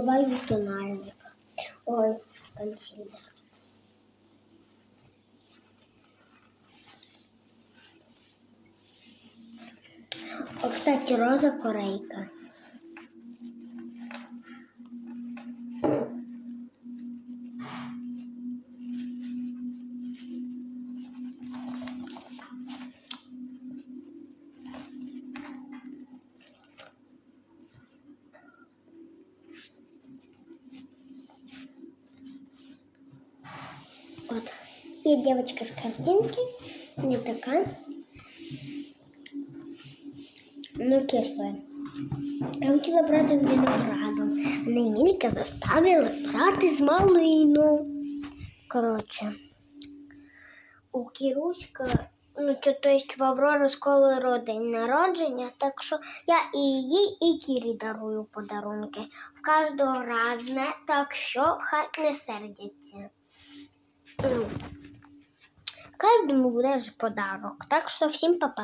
вимиваю тональник. Ой, консилер. О, кстати, роза корейка. Вот. И девочка с картинки. Не такая. Ну, кислая. Я хотіла брати з виноградом. Мене Емілька заставила брати з малину. Коротше. У Кіруська, ну, то, то есть в Аврори скоро день народження, так що я і їй, і Кірі дарую подарунки. В кожного разне, так що хай не сердяться. Ну, даже подарок. Так що всім па-па.